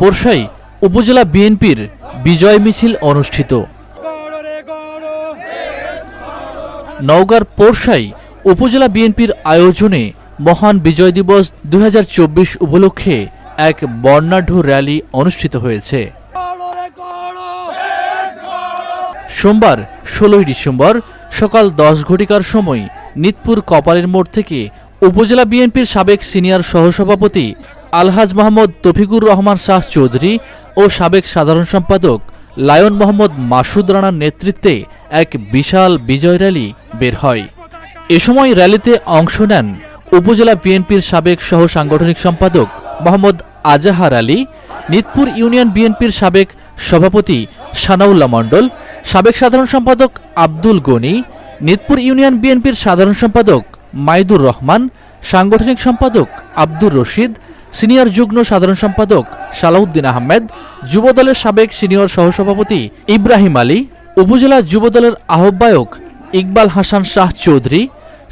পোরশাই উপজেলা বিএনপির বিজয় মিছিল অনুষ্ঠিত। নওগাঁর পোরশাই উপজেলা বিএনপির আয়োজনে মহান বিজয় দিবস দু হাজার চব্বিশ উপলক্ষে এক বর্ণাঢ্য র্যালি অনুষ্ঠিত হয়েছে। সোমবার ষোলোই ডিসেম্বর সকাল দশ ঘটিকার সময় নিতপুর কপালের মোড় থেকে উপজেলা বিএনপির সাবেক সিনিয়র সহসভাপতি আলহাজ মোহাম্মদ তফিকুর রহমান শাহ চৌধুরী ও সাবেক সাধারণ সম্পাদক লায়ন মোহাম্মদ মাসুদ রানার নেতৃত্বে এক বিশাল বিজয় র্যালি বের হয়। এ সময় র্যালিতে অংশ নেন উপজেলা বিএনপির সাবেক সহ সাংগঠনিক সম্পাদক মোহাম্মদ আজাহার আলী, নিতপুর ইউনিয়ন বিএনপির সাবেক সভাপতি সানাউল্লাহ মণ্ডল, সাবেক সাধারণ সম্পাদক আব্দুল গনি, নিতপুর ইউনিয়ন বিএনপির সাধারণ সম্পাদক মাইদুর রহমান, সাংগঠনিক সম্পাদক আব্দুর রশিদ সিনিয়র যুগ্ম সাধারণ সম্পাদক সালাউদ্দিন আহমেদ, যুবদলের সাবেক সিনিয়র সহসভাপতি ইব্রাহিম আলী, উপজেলা যুবদলের আহ্বায়ক ইকবাল হাসান শাহ চৌধুরী,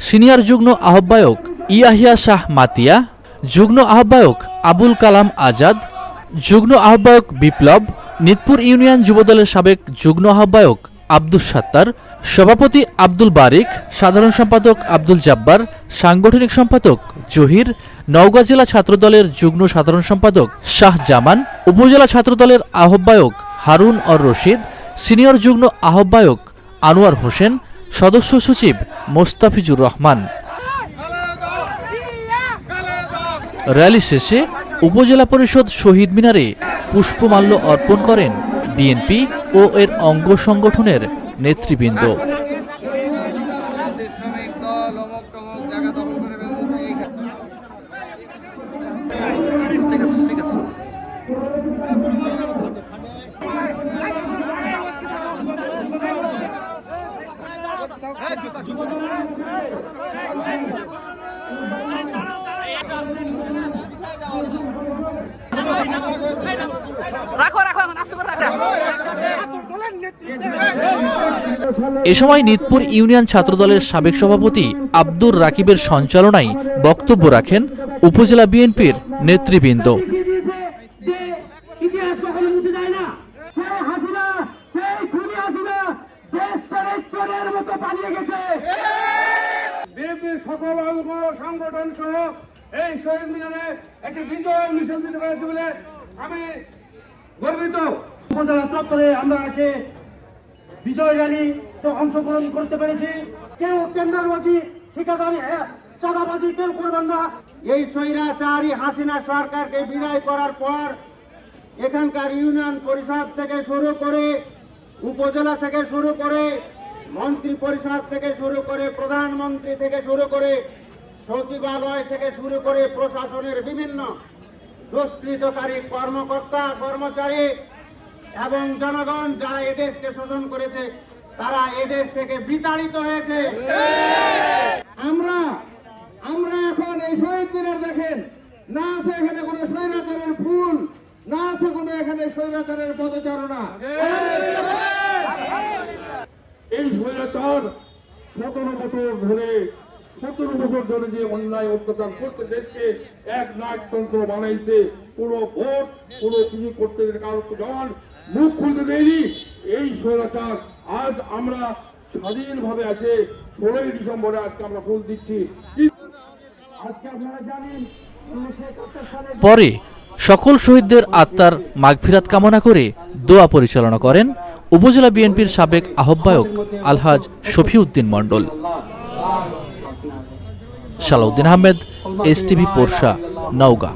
সিনিয়র যুগ্ম আহ্বায়ক ইয়াহিয়া শাহ মাতিয়া, যুগ্ম আহ্বায়ক আবুল কালাম আজাদ, যুগ্ম আহ্বায়ক বিপ্লব, নিতপুর ইউনিয়ন যুবদলের সাবেক যুগ্ম আহ্বায়ক আব্দুস সাত্তার, সভাপতি আব্দুল বারিক, সাধারণ সম্পাদক আব্দুল জাব্বার, সাংগঠনিক সম্পাদক জহির, নওগাঁ জেলা ছাত্রদলের যুগ্ম সাধারণ সম্পাদক শাহ জামান উপজেলা ছাত্রদলের আহ্বায়ক হারুন অর রশিদ, সিনিয়র যুগ্ম আহ্বায়ক আনোয়ার হোসেন, সদস্য সচিব মোস্তাফিজুর রহমান। র্যালি শেষে উপজেলা পরিষদ শহীদ মিনারে পুষ্পমাল্য অর্পণ করেন বিএনপি ও এর অঙ্গ সংগঠনের নেতৃবৃন্দ। এ সময় নিতপুর ইউনিয়ন ছাত্রদলের সাবেক সভাপতি আব্দুর রাকিবের সঞ্চালনায় বক্তব্য রাখেন উপজেলা বিএনপির নেতৃবৃন্দ। যে ইতিহাস কখনো মুছে যায় না। সেই হাসিনা সেই খুনি হাসিনা দেশ ছেড়ে চোরের মতো পালিয়ে গেছে। সকল অঙ্গ সংগঠন সহ এই শহীদ মিনারে একটি বিজয় মিছিল দিতে পেরেছে বলে আমি গর্বিত। উপজেলা চত্বরে আমরা এসে বিজয় র্যালি অংশগ্রহণ করতে পেরেছি। কেউ টেন্ডারবাজি ঠিকাদারি হ্যাঁ, চাঁদাবাজি কেউ করবেন না। এই স্বৈরাচারী হাসিনা সরকারকে বিদায় করার পর এখানকার ইউনিয়ন পরিষদ থেকে শুরু করে উপজেলা থেকে শুরু করে মন্ত্রী পরিষদ থেকে শুরু করে প্রধানমন্ত্রী থেকে শুরু করে সচিবালয় থেকে শুরু করে প্রশাসনের বিভিন্ন দুষ্কৃতকারী কর্মকর্তা, কর্মচারী এবং জনগণ যারা এদেশকে শোষণ করেছে, তারা এদেশ থেকে বিতাড়িত হয়েছে আমরা আমরা এখন এই শহীদ দিনের দেখেন, না আছে এখানে কোনো স্বৈরাচারের ফুল, না আছে কোনো এখানে স্বৈরাচারের পদচারণা। এই স্বৈরাচার সতেরো বছর ধরে, সতেরো বছর ধরে যে অন্যায় অত্যাচার করতে দেশকে এক নায়কতন্ত্র বানাইছে কোনো ভোট কোনো কিছু করতে কারও জওয়ান মুখ খুলতে দেয়নি। এই স্বৈরাচার আজ আমরা স্বাধীনভাবে আসে ষোলোই ডিসেম্বরে আজকে আমরা ফুল দিচ্ছি। পরে সকল শহীদদের আত্মার মাগফিরাত কামনা করে দোয়া পরিচালনা করেন উপজেলা বিএনপির সাবেক আহ্বায়ক আলহাজ শফিউদ্দিন মণ্ডল। Salahuddin Ahmed, S TV, Porsha, Naogaon.